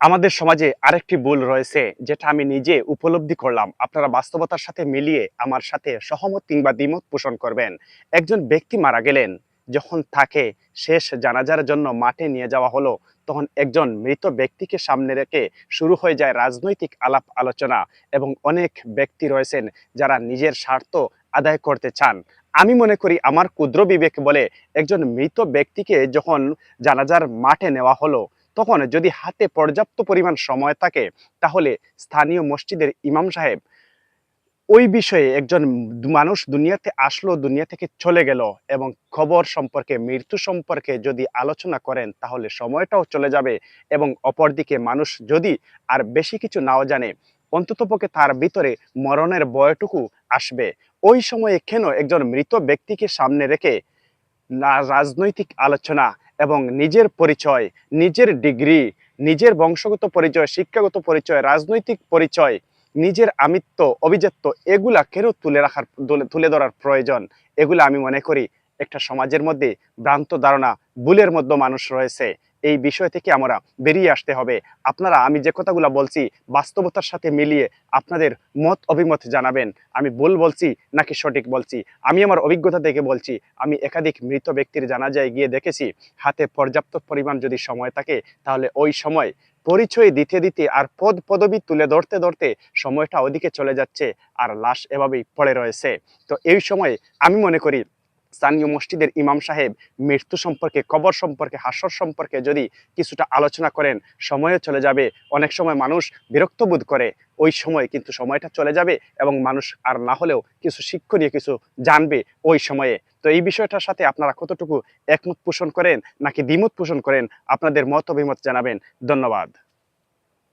আমাদের সমাজে আরেকটি ভুল রয়েছে, যেটা আমি নিজে উপলব্ধি করলাম। আপনারা বাস্তবতার সাথে মিলিয়ে আমার সাথে সহমত কিংবা দ্বিমত পোষণ করবেন। একজন ব্যক্তি মারা গেলেন, যখন তাকে শেষ জানাজার জন্য মাঠে নিয়ে যাওয়া হলো, তখন একজন মৃত ব্যক্তিকে সামনে রেখে শুরু হয়ে যায় রাজনৈতিক আলাপ আলোচনা এবং অনেক ব্যক্তি রয়েছেন যারা নিজের স্বার্থ আদায় করতে চান। আমি মনে করি আমার ক্ষুদ্র বিবেক বলে একজন মৃত ব্যক্তিকে যখন জানাজার মাঠে নেওয়া হলো তখন যদি হাতে পর্যাপ্ত পরিমাণ সময় থাকে, তাহলে স্থানীয় মসজিদের ইমাম সাহেব ওই বিষয়ে একজন মানুষ দুনিয়াতে আসলো, দুনিয়া থেকে চলে গেল এবং খবর সম্পর্কে, মৃত্যু সম্পর্কে যদি আলোচনা করেন, তাহলে সময়টাও চলে যাবে এবং অপরদিকে মানুষ যদি আর বেশি কিছু নাও জানে, অন্ততপক্ষে তার ভিতরে মরণের বয়টুকু আসবে। ওই সময়ে কেন একজন মৃত ব্যক্তিকে সামনে রেখে রাজনৈতিক আলোচনা এবং নিজের পরিচয়, নিজের ডিগ্রি, নিজের বংশগত পরিচয়, শিক্ষাগত পরিচয়, রাজনৈতিক পরিচয়, নিজের আমিত্ব, অভিজাত্য, এগুলা কেন তুলে রাখার, তুলে- ধরার প্রয়োজন? এগুলো আমি মনে করি একটা সমাজের মধ্যে ভ্রান্ত ধারণা, ভুলের মধ্যে মানুষ রয়েছে। এই বিষয় থেকে আমরা বেরিয়ে আসতে হবে। আপনারা, আমি যে কথাগুলো বলছি, বাস্তবতার সাথে মিলিয়ে আপনাদের মত, অভিমত জানাবেন। আমি ভুল বলছি নাকি সঠিক বলছি? আমি আমার অভিজ্ঞতা থেকে বলছি, আমি একাধিক মৃত ব্যক্তির জানাজায় গিয়ে দেখেছি, হাতে পর্যাপ্ত পরিমাণ যদি সময় থাকে, তাহলে ওই সময় পরিচয় দিতে দিতে আর পদ, পদবি তুলে ধরতে ধরতে সময়টা ওদিকে চলে যাচ্ছে আর লাশ এভাবেই পড়ে রয়েছে। তো এই সময় আমি মনে করি স্থানীয় মসজিদের ইমাম সাহেব মৃত্যু সম্পর্কে, কবর সম্পর্কে, হাসর সম্পর্কে যদি কিছুটা আলোচনা করেন, সময়ও চলে যাবে। অনেক সময় মানুষ বিরক্ত বোধ করে। ওই সময় কিন্তু সময়টা চলে যাবে এবং মানুষ আর না হলেও কিছু শিক্ষণীয় কিছু জানবে ওই সময়ে। তো এই বিষয়টার সাথে আপনারা কতটুকু একমত পোষণ করেন নাকি দ্বিমত পোষণ করেন, আপনাদের মত অভিমত জানাবেন। ধন্যবাদ।